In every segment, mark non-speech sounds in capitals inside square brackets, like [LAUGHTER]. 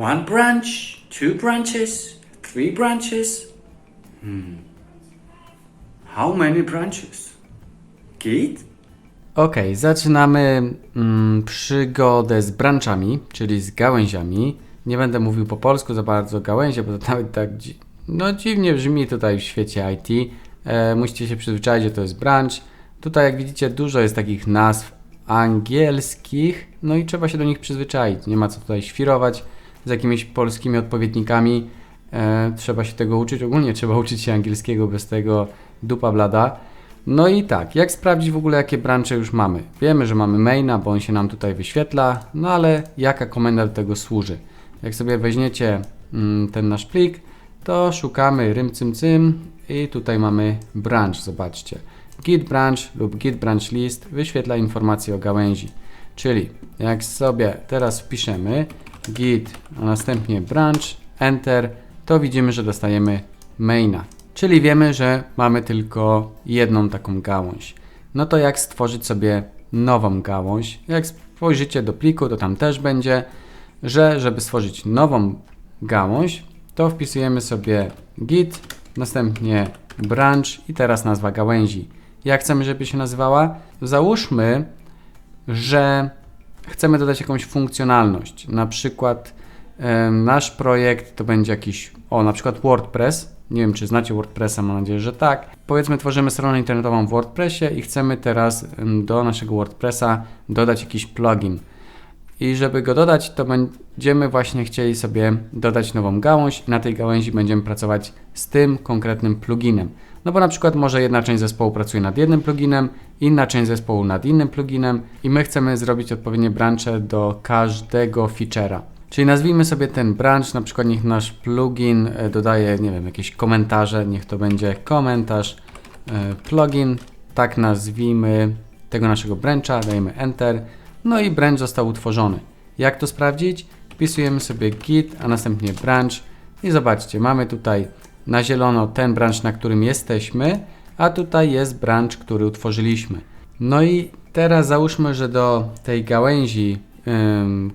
One branch, two branches, three branches. Hmm. How many branches? Git? Okej, zaczynamy mm, przygodę z branchami, czyli z gałęziami. Nie będę mówił po polsku za bardzo gałęzie, bo to [LAUGHS] nawet tak dzi- no, dziwnie brzmi tutaj w świecie IT. E, musicie się przyzwyczaić, że to jest branch. Tutaj, jak widzicie, dużo jest takich nazw angielskich, no i trzeba się do nich przyzwyczaić. Nie ma co tutaj świrować z jakimiś polskimi odpowiednikami. E, trzeba się tego uczyć. Ogólnie trzeba [LAUGHS] uczyć się angielskiego, bez tego dupa blada. No i tak, jak sprawdzić w ogóle jakie brancze już mamy? Wiemy, że mamy maina, bo on się nam tutaj wyświetla, no ale jaka komenda do tego służy? Jak sobie weźmiecie mm, ten nasz plik, to szukamy rym i tutaj mamy branch, zobaczcie. Git branch lub git branch list wyświetla informacje o gałęzi. Czyli jak sobie teraz wpiszemy git, a następnie branch, enter, to widzimy, że dostajemy maina. Czyli wiemy, że mamy tylko jedną taką gałąź. No to jak stworzyć sobie nową gałąź? Jak spojrzycie do pliku, to tam też będzie, że żeby stworzyć nową gałąź, to wpisujemy sobie git, następnie branch i teraz nazwa gałęzi. Jak chcemy, żeby się nazywała? Załóżmy, że chcemy dodać jakąś funkcjonalność. Na przykład nasz projekt to będzie jakiś, o na przykład WordPress. Nie wiem, czy znacie WordPressa, mam nadzieję, że tak. Powiedzmy, tworzymy stronę internetową w WordPressie i chcemy teraz do naszego WordPressa dodać jakiś plugin. I żeby go dodać, to będziemy właśnie chcieli sobie dodać nową gałąź i na tej gałęzi będziemy pracować z tym konkretnym pluginem. No bo na przykład może jedna część zespołu pracuje nad jednym pluginem, inna część zespołu nad innym pluginem i my chcemy zrobić odpowiednie branche do każdego feature'a. Czyli nazwijmy sobie ten branch, na przykład niech nasz plugin e, dodaje, nie wiem, jakieś komentarze, niech to będzie komentarz e, plugin, tak nazwijmy tego naszego brancha, dajemy enter, no i branch został utworzony. Jak to sprawdzić? Wpisujemy sobie git, a następnie branch i zobaczcie, mamy tutaj na zielono ten branch, na którym jesteśmy, a tutaj jest branch, który utworzyliśmy. No i teraz załóżmy, że do tej gałęzi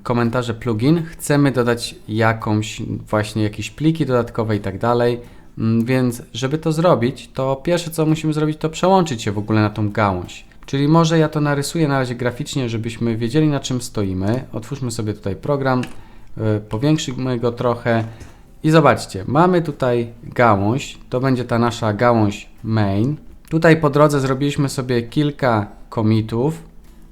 komentarze plugin chcemy dodać jakąś właśnie jakieś pliki dodatkowe i tak dalej. Mm, Więc żeby to zrobić, to pierwsze co musimy zrobić to przełączyć się w ogóle na tą gałąź. Czyli może ja to narysuję na razie graficznie, żebyśmy wiedzieli na czym stoimy. Otwórzmy sobie tutaj program, yy, powiększymy go trochę i zobaczcie, mamy tutaj gałąź, to będzie ta nasza gałąź main. Tutaj po drodze zrobiliśmy sobie kilka commitów.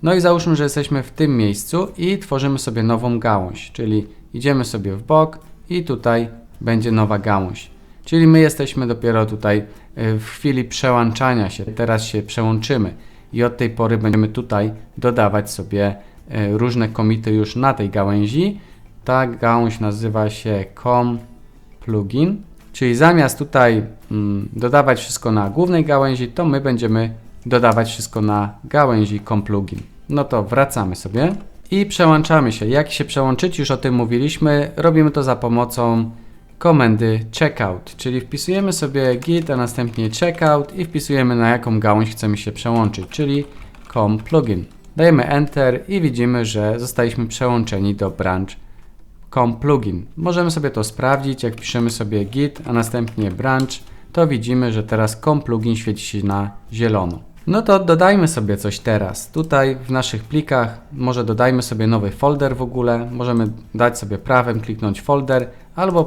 No i załóżmy, że jesteśmy w tym miejscu i tworzymy sobie nową gałąź, czyli idziemy sobie w bok i tutaj będzie nowa gałąź. Czyli my jesteśmy dopiero tutaj y, w chwili przełączania się. Teraz się przełączymy i od tej pory będziemy tutaj dodawać sobie y, różne komity już na tej gałęzi. Ta gałąź nazywa się com plugin, czyli zamiast tutaj mm, dodawać wszystko na głównej gałęzi, to my będziemy dodawać wszystko na gałęzi com plugin. No to wracamy sobie i przełączamy się. Jak się przełączyć, już o tym mówiliśmy. Robimy to za pomocą komendy checkout, czyli wpisujemy sobie git, a następnie checkout i wpisujemy na jaką gałąź chcemy się przełączyć, czyli com plugin. Dajemy enter i widzimy, że zostaliśmy przełączeni do branch com plugin. Możemy sobie to sprawdzić, jak piszemy sobie git, a następnie branch, to widzimy, że teraz com plugin świeci się na zielono. No to dodajmy sobie coś teraz. Tutaj w naszych plikach może dodajmy sobie nowy folder w ogóle. Możemy dać sobie prawem kliknąć folder albo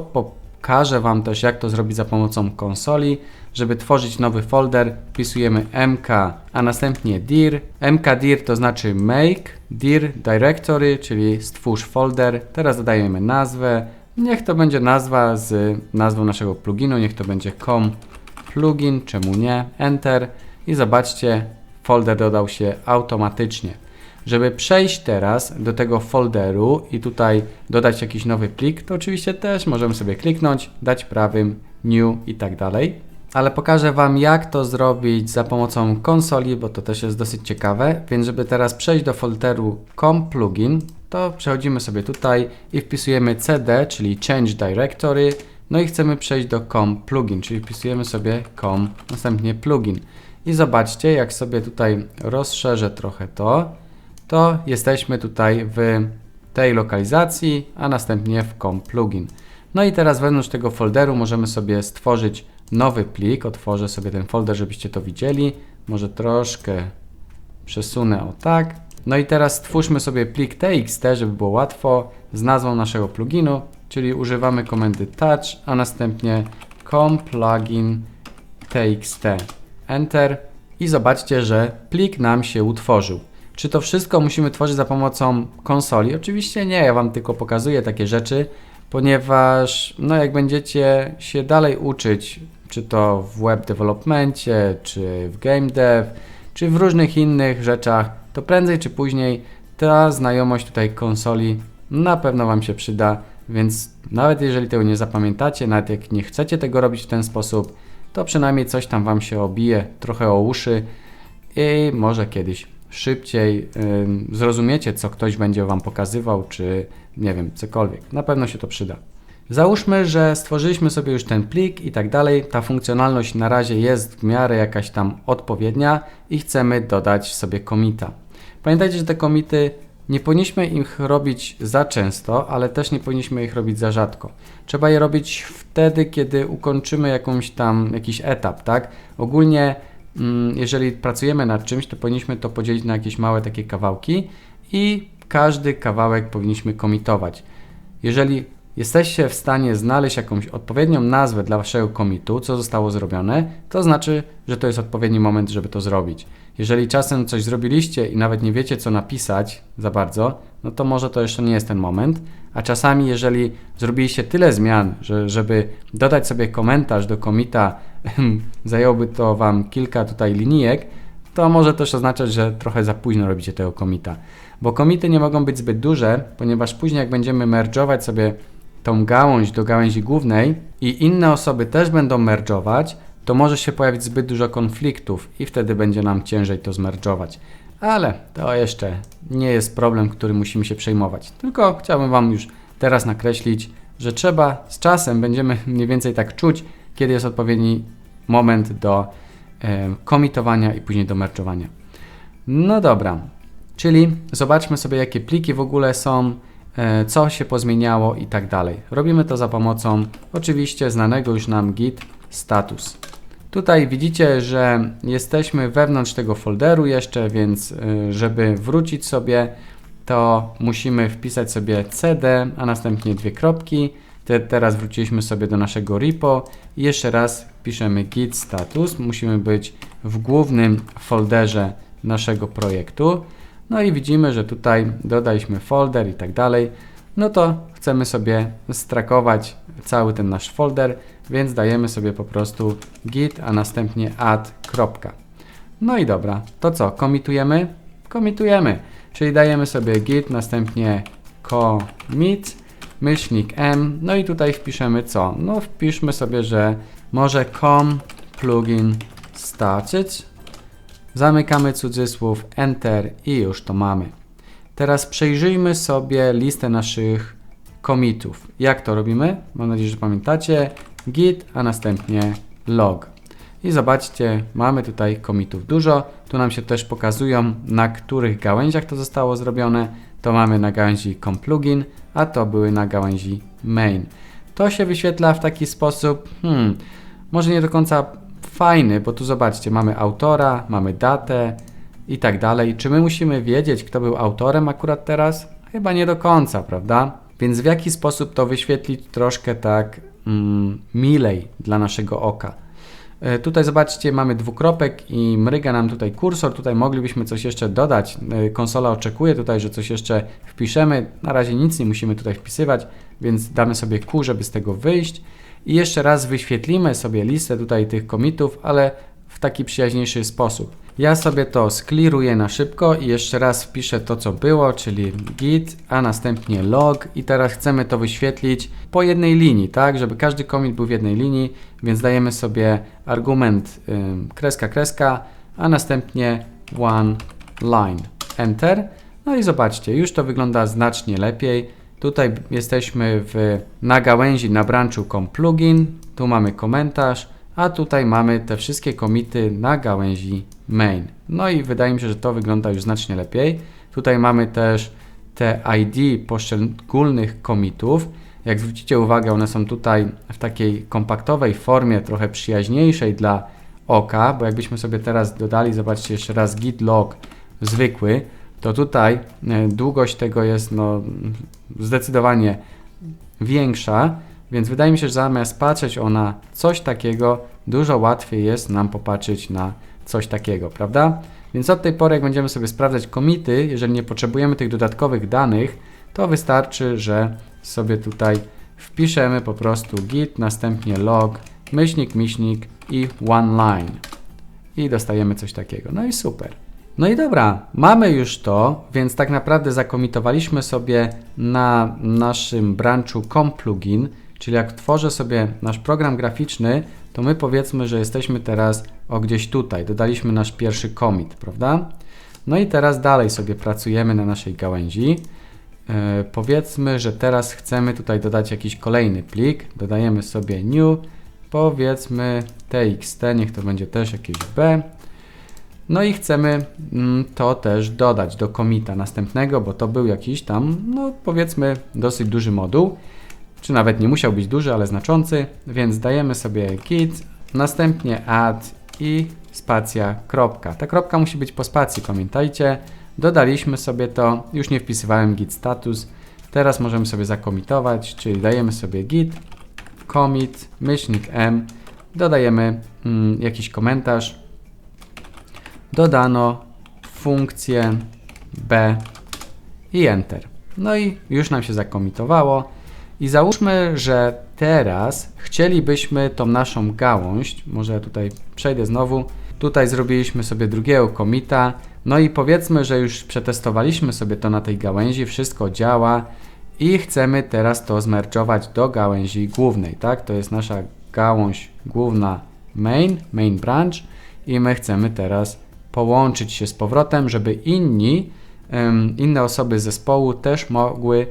pokażę Wam też jak to zrobić za pomocą konsoli. Żeby tworzyć nowy folder wpisujemy mk, a następnie dir. mk dir to znaczy make dir directory, czyli stwórz folder. Teraz dodajemy nazwę. Niech to będzie nazwa z nazwą naszego pluginu, niech to będzie com plugin, czemu nie, enter i zobaczcie, folder dodał się automatycznie. Żeby przejść teraz do tego folderu i tutaj dodać jakiś nowy plik, to oczywiście też możemy sobie kliknąć, dać prawym new i tak dalej. Ale pokażę Wam jak to zrobić za pomocą konsoli, bo to też jest dosyć ciekawe. Więc żeby teraz przejść do folderu com plugin, to przechodzimy sobie tutaj i wpisujemy cd, czyli change directory. No i chcemy przejść do com plugin, czyli wpisujemy sobie com, następnie plugin. I zobaczcie, jak sobie tutaj rozszerzę trochę to, to jesteśmy tutaj w tej lokalizacji, a następnie w com plugin. No i teraz wewnątrz tego folderu możemy sobie stworzyć nowy plik. Otworzę sobie ten folder, żebyście to widzieli. Może troszkę przesunę o tak. No i teraz stwórzmy sobie plik txt, żeby było łatwo, z nazwą naszego pluginu, czyli używamy komendy touch, a następnie com plugin txt. Enter i zobaczcie, że plik nam się utworzył. Czy to wszystko musimy tworzyć za pomocą konsoli? Oczywiście nie, ja Wam tylko pokazuję takie rzeczy, ponieważ no jak będziecie się dalej uczyć, czy to w web developmencie, czy w game dev, czy w różnych innych rzeczach, to prędzej czy później ta znajomość tutaj konsoli na pewno Wam się przyda, więc nawet jeżeli tego nie zapamiętacie, nawet jak nie chcecie tego robić w ten sposób, to przynajmniej coś tam Wam się obije, trochę o uszy i może kiedyś szybciej zrozumiecie, co ktoś będzie Wam pokazywał, czy nie wiem, cokolwiek. Na pewno się to przyda. Załóżmy, że stworzyliśmy sobie już ten plik i tak dalej. Ta funkcjonalność na razie jest w miarę jakaś tam odpowiednia i chcemy dodać sobie komita. Pamiętajcie, że te komity nie powinniśmy ich robić za często, ale też nie powinniśmy ich robić za rzadko. Trzeba je robić wtedy, kiedy ukończymy jakąś tam jakiś etap, tak? Ogólnie jeżeli pracujemy nad czymś, to powinniśmy to podzielić na jakieś małe takie kawałki i każdy kawałek powinniśmy komitować. Jeżeli jesteście w stanie znaleźć jakąś odpowiednią nazwę dla waszego komitu, co zostało zrobione, to znaczy, że to jest odpowiedni moment, żeby to zrobić. Jeżeli czasem coś zrobiliście i nawet nie wiecie, co napisać za bardzo, no to może to jeszcze nie jest ten moment. A czasami, jeżeli zrobiliście tyle zmian, że, żeby dodać sobie komentarz do komita, zajęłoby to Wam kilka tutaj linijek, to może też oznaczać, że trochę za późno robicie tego komita. Bo komity nie mogą być zbyt duże, ponieważ później jak będziemy merge'ować sobie tą gałąź do gałęzi głównej i inne osoby też będą merge'ować, to może się pojawić zbyt dużo konfliktów i wtedy będzie nam ciężej to zmerge'ować. Ale to jeszcze nie jest problem, który musimy się przejmować. Tylko chciałbym Wam już teraz nakreślić, że trzeba z czasem będziemy [LAUGHS] mniej więcej tak czuć, kiedy jest odpowiedni moment do komitowania i później do merge'owania. No dobra, czyli zobaczmy sobie, jakie pliki w ogóle są, e, co się pozmieniało i tak dalej. Robimy to za pomocą oczywiście znanego już nam git status. Tutaj widzicie, że jesteśmy wewnątrz tego folderu jeszcze, więc y, żeby wrócić sobie, to musimy wpisać sobie cd, a następnie dwie kropki. Te, teraz wróciliśmy sobie do naszego repo i jeszcze raz piszemy git status. Musimy być w głównym folderze naszego projektu. No i widzimy, że tutaj dodaliśmy folder i tak dalej. No to chcemy sobie strakować cały ten nasz folder, więc dajemy sobie po prostu git, a następnie add. Kropka. No i dobra, to co, komitujemy? Komitujemy, czyli dajemy sobie git, następnie commit, myślnik m, no i tutaj wpiszemy co? No wpiszmy sobie, że może com plugin started, zamykamy cudzysłów, enter i już to mamy. Teraz przejrzyjmy sobie listę naszych commitów. Jak to robimy? Mam nadzieję, że pamiętacie. Git, a następnie log. I zobaczcie, mamy tutaj commitów dużo. Tu nam się też pokazują, na których gałęziach to zostało zrobione. To mamy na gałęzi complugin, a to były na gałęzi main. To się wyświetla w taki sposób, hmm, może nie do końca fajny, bo tu zobaczcie, mamy autora, mamy datę i tak dalej. Czy my musimy wiedzieć, kto był autorem akurat teraz? Chyba nie do końca, prawda? Więc w jaki sposób to wyświetlić troszkę tak milej dla naszego oka? E, Tutaj zobaczcie, mamy dwukropek i mryga nam tutaj kursor. Tutaj moglibyśmy coś jeszcze dodać. E, Konsola oczekuje tutaj, że coś jeszcze wpiszemy. Na razie nic nie musimy tutaj wpisywać, więc damy sobie Q, żeby z tego wyjść. I jeszcze raz wyświetlimy sobie listę tutaj tych komitów, ale w taki przyjaźniejszy sposób. Ja sobie to skliruję na szybko i jeszcze raz wpiszę to, co było, czyli git, a następnie log i teraz chcemy to wyświetlić po jednej linii, tak, żeby każdy commit był w jednej linii, więc dajemy sobie argument ym, kreska, kreska, a następnie one line, enter. No i zobaczcie, już to wygląda znacznie lepiej. Tutaj jesteśmy w, na gałęzi na branchu com plugin, tu mamy komentarz, a tutaj mamy te wszystkie komity na gałęzi main. No i wydaje mi się, że to wygląda już znacznie lepiej. Tutaj mamy też te ID poszczególnych commitów. Jak zwrócicie uwagę, one są tutaj w takiej kompaktowej formie, trochę przyjaźniejszej dla oka, bo jakbyśmy sobie teraz dodali, zobaczcie jeszcze raz git log zwykły, to tutaj e, długość tego jest no, zdecydowanie większa, więc wydaje mi się, że zamiast patrzeć na coś takiego, dużo łatwiej jest nam popatrzeć na coś takiego, prawda? Więc od tej pory, jak będziemy sobie sprawdzać komity, jeżeli nie potrzebujemy tych dodatkowych danych, to wystarczy, że sobie tutaj wpiszemy po prostu git, następnie log, myślnik, myślnik i one line. I dostajemy coś takiego. No i super. No i dobra, mamy już to, więc tak naprawdę zakomitowaliśmy sobie na naszym branchu ComPlugin, czyli jak tworzę sobie nasz program graficzny, to my powiedzmy, że jesteśmy teraz o gdzieś tutaj, dodaliśmy nasz pierwszy commit, prawda? No i teraz dalej sobie pracujemy na naszej gałęzi. E, powiedzmy, że teraz chcemy tutaj dodać jakiś kolejny plik, dodajemy sobie new, powiedzmy txt, niech to będzie też jakieś b. No i chcemy mm, to też dodać do komita następnego, bo to był jakiś tam, no powiedzmy, dosyć duży moduł, czy nawet nie musiał być duży, ale znaczący, więc dajemy sobie git, następnie add i spacja kropka. Ta kropka musi być po spacji, pamiętajcie. Dodaliśmy sobie to, już nie wpisywałem git status. Teraz możemy sobie zakomitować, czyli dajemy sobie git commit myślnik m, dodajemy mm, jakiś komentarz, dodano funkcję b i enter. No i już nam się zakomitowało. I załóżmy, że teraz chcielibyśmy tą naszą gałąź, może tutaj przejdę znowu, tutaj zrobiliśmy sobie drugiego komita, no i powiedzmy, że już przetestowaliśmy sobie to na tej gałęzi, wszystko działa i chcemy teraz to zmerczować do gałęzi głównej, tak? To jest nasza gałąź główna main, main branch i my chcemy teraz połączyć się z powrotem, żeby inni, inne osoby z zespołu też mogły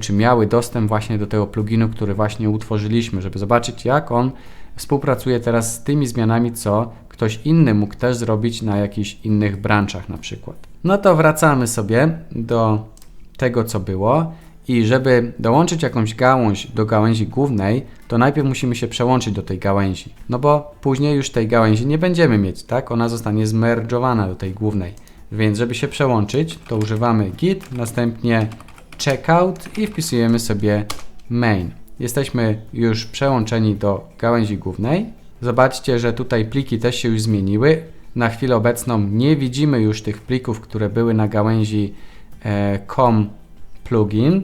czy miały dostęp właśnie do tego pluginu, który właśnie utworzyliśmy, żeby zobaczyć jak on współpracuje teraz z tymi zmianami, co ktoś inny mógł też zrobić na jakichś innych branczach na przykład. No to wracamy sobie do tego, co było. I żeby dołączyć jakąś gałąź do gałęzi głównej, to najpierw musimy się przełączyć do tej gałęzi. No bo później już tej gałęzi nie będziemy mieć, tak? Ona zostanie zmerdżowana do tej głównej. Więc żeby się przełączyć, to używamy git, następnie checkout i wpisujemy sobie main. Jesteśmy już przełączeni do gałęzi głównej. Zobaczcie, że tutaj pliki też się już zmieniły. Na chwilę obecną nie widzimy już tych plików, które były na gałęzi e, com plugin.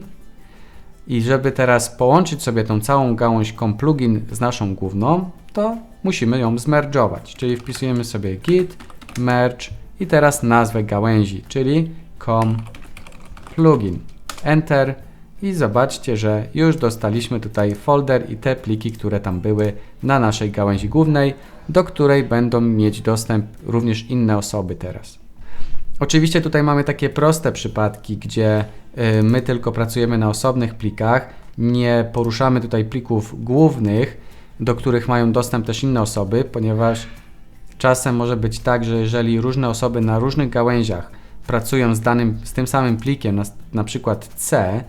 I żeby teraz połączyć sobie tą całą gałąź com plugin z naszą główną, to musimy ją zmerdżować. Czyli wpisujemy sobie git merge i teraz nazwę gałęzi, czyli com plugin. Enter i zobaczcie, że już dostaliśmy tutaj folder i te pliki, które tam były na naszej gałęzi głównej, do której będą mieć dostęp również inne osoby teraz. Oczywiście tutaj mamy takie proste przypadki, gdzie y, my tylko pracujemy na osobnych plikach, nie poruszamy tutaj plików głównych, do których mają dostęp też inne osoby, ponieważ czasem może być tak, że jeżeli różne osoby na różnych gałęziach pracują z danym, z tym samym plikiem, na, na przykład C,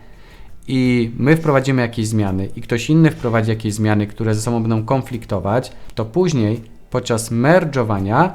i my wprowadzimy jakieś zmiany i ktoś inny wprowadzi jakieś zmiany, które ze sobą będą konfliktować, to później podczas merge'owania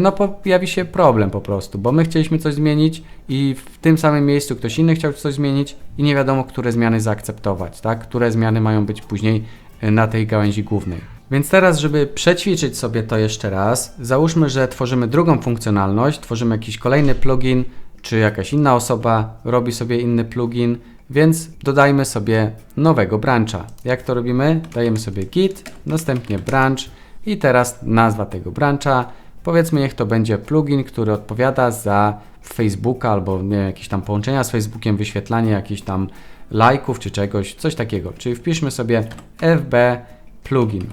no pojawi się problem po prostu, bo my chcieliśmy coś zmienić i w tym samym miejscu ktoś inny chciał coś zmienić i nie wiadomo, które zmiany zaakceptować, tak? Które zmiany mają być później e, na tej gałęzi głównej. Więc teraz, żeby przećwiczyć sobie to jeszcze raz, załóżmy, że tworzymy drugą funkcjonalność, tworzymy jakiś kolejny plugin, czy jakaś inna osoba robi sobie inny plugin, więc dodajmy sobie nowego brancha. Jak to robimy? Dajemy sobie git, następnie branch i teraz nazwa tego brancha. Powiedzmy, niech to będzie plugin, który odpowiada za Facebooka albo nie jakieś tam połączenia z Facebookiem, wyświetlanie jakichś tam lajków czy czegoś, coś takiego. Czyli wpiszmy sobie FB plugin.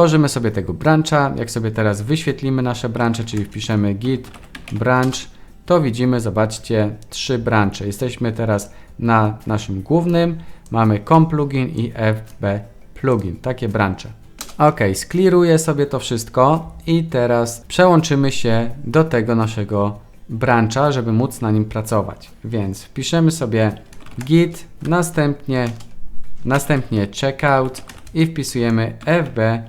Tworzymy sobie tego brancha. Jak sobie teraz wyświetlimy nasze branche, czyli wpiszemy git branch, to widzimy, zobaczcie, trzy branche. Jesteśmy teraz na naszym głównym, mamy com plugin i FB plugin, takie branche. Ok, skliruję sobie to wszystko i teraz przełączymy się do tego naszego brancha, żeby móc na nim pracować. Więc wpiszemy sobie git, następnie, następnie checkout i wpisujemy fb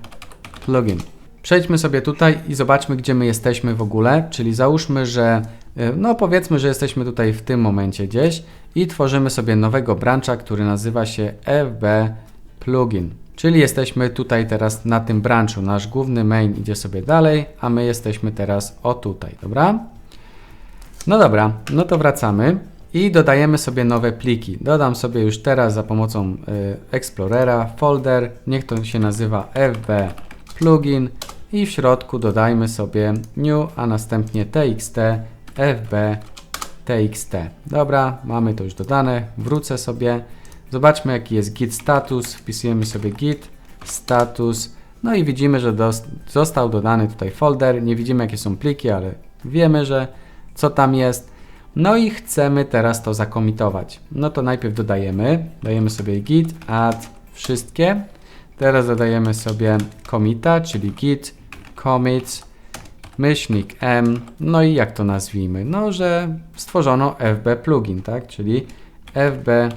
plugin. Przejdźmy sobie tutaj i zobaczmy, gdzie my jesteśmy w ogóle, czyli załóżmy, że y, no powiedzmy, że jesteśmy tutaj w tym momencie gdzieś i tworzymy sobie nowego brancha, który nazywa się fb plugin. Czyli jesteśmy tutaj teraz na tym branchu. Nasz główny main idzie sobie dalej, a my jesteśmy teraz o tutaj, dobra? No dobra, no to wracamy i dodajemy sobie nowe pliki. Dodam sobie już teraz za pomocą y, Explorera folder, niech to się nazywa fb plugin i w środku dodajmy sobie new, a następnie txt fb txt. Dobra, mamy to już dodane. Wrócę sobie. Zobaczmy jaki jest git status. Wpisujemy sobie git status. No i widzimy, że został dodany tutaj folder. Nie widzimy jakie są pliki, ale wiemy, że co tam jest. No i chcemy teraz to zakomitować. No to najpierw dodajemy. Dajemy sobie git add wszystkie. Teraz dodajemy sobie commita, czyli git commit myślnik m, no i jak to nazwijmy? No, że stworzono fb plugin, tak? Czyli fb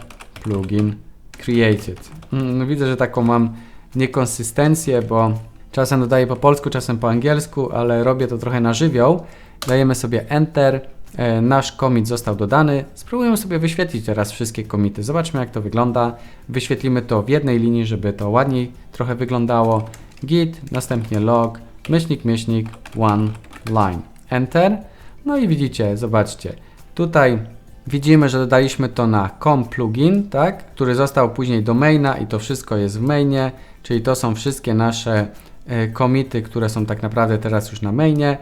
plugin created. Mm, No widzę, że taką mam niekonsystencję, bo czasem dodaję po polsku, czasem po angielsku, ale robię to trochę na żywioł. Dajemy sobie enter. E, Nasz commit został dodany. Spróbujemy sobie wyświetlić teraz wszystkie komity. Zobaczmy jak to wygląda. Wyświetlimy to w jednej linii, żeby to ładniej trochę wyglądało. Git, następnie log, myślnik, myślnik, one line. Enter. No i widzicie, zobaczcie. Tutaj widzimy, że dodaliśmy to na com plugin, tak? który został później do maina i to wszystko jest w mainie, czyli to są wszystkie nasze e, komity, które są tak naprawdę teraz już na mainie,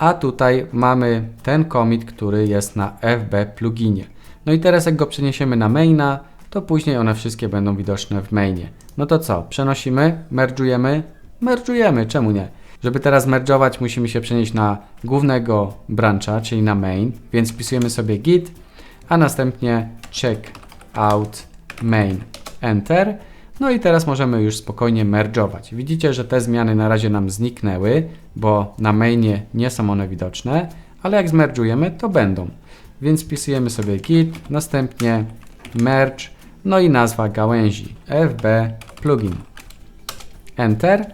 a tutaj mamy ten commit, który jest na FB pluginie. No i teraz jak go przeniesiemy na maina, to później one wszystkie będą widoczne w mainie. No to co? Przenosimy, merge'ujemy, merge'ujemy, czemu nie? Żeby teraz merge'ować, musimy się przenieść na głównego brancha, czyli na main, więc wpisujemy sobie git, a następnie check out main, enter. No i teraz możemy już spokojnie merge'ować. Widzicie, że te zmiany na razie nam zniknęły, bo na mainie nie są one widoczne, ale jak zmerge'ujemy, to będą. Więc wpisujemy sobie git, następnie merge, no i nazwa gałęzi fb plugin. Enter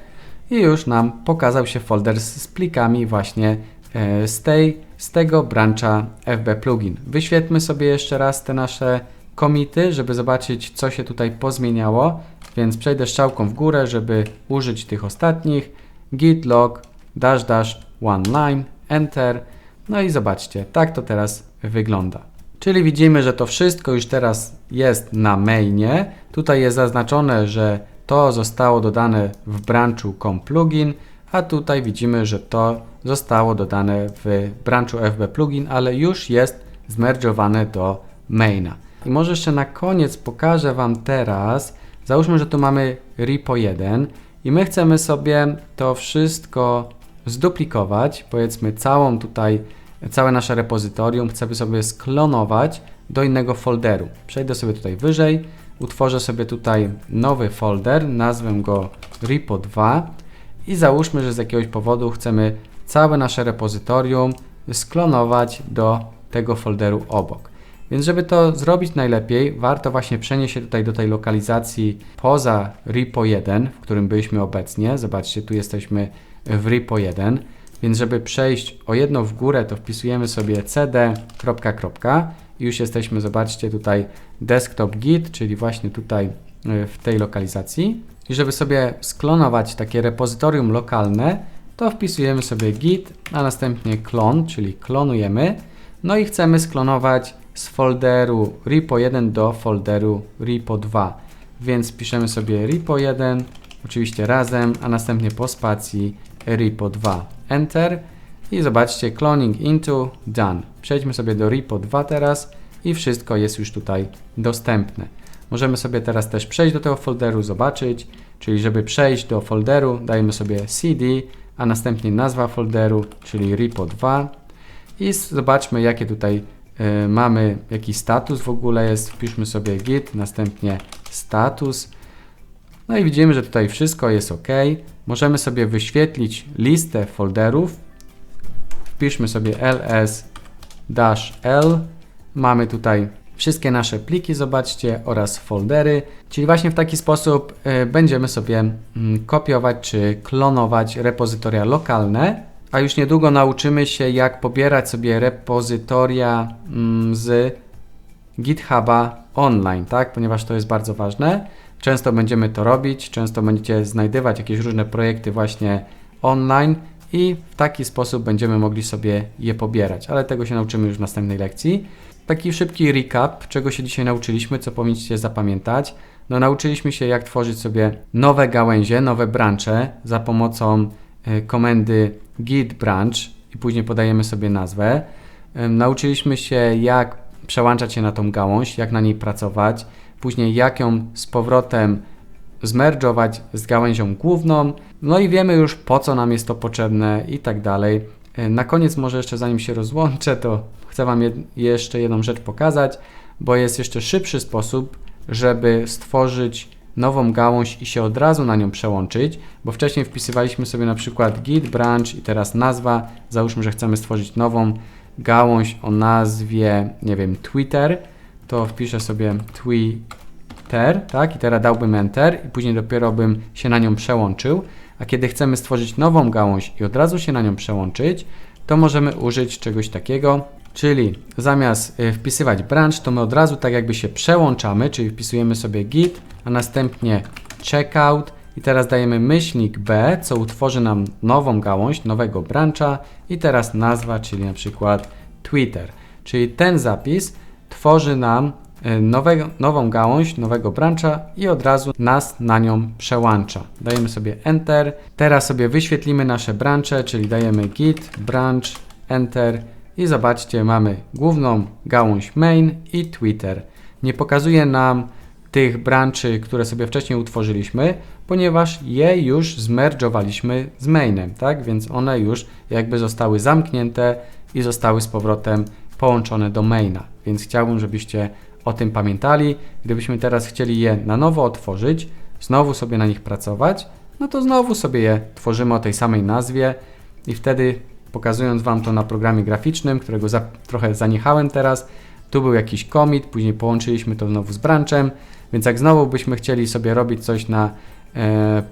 i już nam pokazał się folder z, z plikami właśnie e, z, tej, z tego brancha FB plugin. Wyświetlmy sobie jeszcze raz te nasze komity, żeby zobaczyć co się tutaj pozmieniało, więc przejdę strzałką w górę, żeby użyć tych ostatnich. git log dash dash one line enter. No i zobaczcie, tak to teraz wygląda. Czyli widzimy, że to wszystko już teraz jest na mainie. Tutaj jest zaznaczone, że to zostało dodane w branchu com plugin, a tutaj widzimy, że to zostało dodane w branchu fb plugin, ale już jest zmerge'owane do maina. I może jeszcze na koniec pokażę Wam teraz, załóżmy, że tu mamy repo 1 i my chcemy sobie to wszystko zduplikować, powiedzmy całą tutaj, całe nasze repozytorium chcemy sobie sklonować do innego folderu. Przejdę sobie tutaj wyżej, utworzę sobie tutaj nowy folder, nazwę go repo 2 i załóżmy, że z jakiegoś powodu chcemy całe nasze repozytorium sklonować do tego folderu obok. Więc żeby to zrobić najlepiej, warto właśnie przenieść się tutaj do tej lokalizacji poza repo 1, w którym byliśmy obecnie. Zobaczcie, tu jesteśmy w repo 1. Więc żeby przejść o jedno w górę, to wpisujemy sobie cd. i już jesteśmy, zobaczcie, tutaj desktop git, czyli właśnie tutaj y, w tej lokalizacji. I żeby sobie sklonować takie repozytorium lokalne, to wpisujemy sobie git, a następnie klon, czyli klonujemy. No i chcemy sklonować z folderu repo 1 do folderu repo 2. Więc piszemy sobie repo 1, oczywiście razem, a następnie po spacji repo 2. Enter i zobaczcie cloning into done. Przejdźmy sobie do repo 2 teraz i wszystko jest już tutaj dostępne. Możemy sobie teraz też przejść do tego folderu, zobaczyć, czyli żeby przejść do folderu dajemy sobie cd, a następnie nazwa folderu, czyli repo 2 i zobaczmy jakie tutaj y, mamy, jaki status w ogóle jest. Wpiszmy sobie git, następnie status. No i widzimy, że tutaj wszystko jest ok. Możemy sobie wyświetlić listę folderów. Wpiszmy sobie ls dash L. Mamy tutaj wszystkie nasze pliki, zobaczcie, oraz foldery. Czyli właśnie w taki sposób y, będziemy sobie mm, kopiować czy klonować repozytoria lokalne, a już niedługo nauczymy się, jak pobierać sobie repozytoria mm, z GitHuba online, tak? Ponieważ to jest bardzo ważne. Często będziemy to robić, często będziecie znajdywać jakieś różne projekty właśnie online i w taki sposób będziemy mogli sobie je pobierać, ale tego się nauczymy już w następnej lekcji. Taki szybki recap, czego się dzisiaj nauczyliśmy, co powinniście zapamiętać. No, nauczyliśmy się, jak tworzyć sobie nowe gałęzie, nowe brancze za pomocą e, komendy git branch i później podajemy sobie nazwę. Nauczyliśmy się, jak przełączać się na tą gałąź, jak na niej pracować, później jak ją z powrotem zmerdżować z gałęzią główną, no i wiemy już po co nam jest to potrzebne i tak dalej. E, Na koniec może jeszcze zanim się rozłączę, to chcę Wam jed- jeszcze jedną rzecz pokazać, bo jest jeszcze szybszy sposób, żeby stworzyć nową gałąź i się od razu na nią przełączyć, bo wcześniej wpisywaliśmy sobie na przykład git branch i teraz nazwa, załóżmy, że chcemy stworzyć nową gałąź o nazwie, nie wiem, Twitter, to wpiszę sobie Twitter, tak, i teraz dałbym Enter i później dopiero bym się na nią przełączył, a kiedy chcemy stworzyć nową gałąź i od razu się na nią przełączyć, to możemy użyć czegoś takiego, czyli zamiast y, wpisywać branch, to my od razu tak jakby się przełączamy, czyli wpisujemy sobie git, a następnie checkout i teraz dajemy myślnik B, co utworzy nam nową gałąź, nowego brancha i teraz nazwa, czyli na przykład Twitter. Czyli ten zapis tworzy nam y, nowego, nową gałąź, nowego brancha i od razu nas na nią przełącza. Dajemy sobie Enter. Teraz sobie wyświetlimy nasze branche, czyli dajemy git, branch, Enter i zobaczcie, mamy główną gałąź main i Twitter. Nie pokazuje nam tych branchy, które sobie wcześniej utworzyliśmy, ponieważ je już zmerdżowaliśmy z mainem, tak? Więc one już jakby zostały zamknięte i zostały z powrotem połączone do maina. Więc chciałbym, żebyście o tym pamiętali. Gdybyśmy teraz chcieli je na nowo otworzyć, znowu sobie na nich pracować, no to znowu sobie je tworzymy o tej samej nazwie i wtedy pokazując Wam to na programie graficznym, którego za, trochę zaniechałem teraz, tu był jakiś commit, później połączyliśmy to znowu z branchem, więc jak znowu byśmy chcieli sobie robić coś na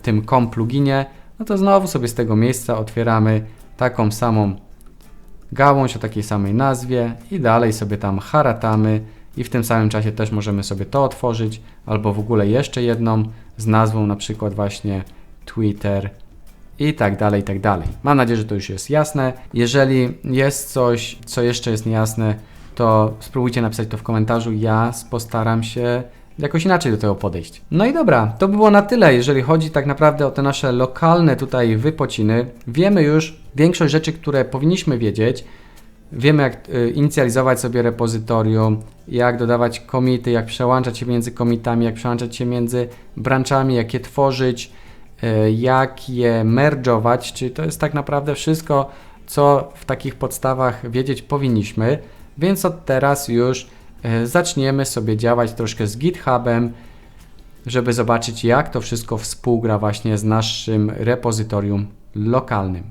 tym com pluginie, no to znowu sobie z tego miejsca otwieramy taką samą gałąź o takiej samej nazwie i dalej sobie tam haratamy i w tym samym czasie też możemy sobie to otworzyć albo w ogóle jeszcze jedną z nazwą na przykład właśnie Twitter i tak dalej, i tak dalej. Mam nadzieję, że to już jest jasne. Jeżeli jest coś, co jeszcze jest niejasne, to spróbujcie napisać to w komentarzu. Ja postaram się jakoś inaczej do tego podejść. No i dobra, to by było na tyle, jeżeli chodzi tak naprawdę o te nasze lokalne tutaj wypociny. Wiemy już większość rzeczy, które powinniśmy wiedzieć. Wiemy, jak y, inicjalizować sobie repozytorium, jak dodawać komity, jak przełączać się między komitami, jak przełączać się między branchami, jak je tworzyć, y, jak je merge'ować, czyli to jest tak naprawdę wszystko, co w takich podstawach wiedzieć powinniśmy, więc od teraz już zaczniemy sobie działać troszkę z GitHubem, żeby zobaczyć, jak to wszystko współgra właśnie z naszym repozytorium lokalnym.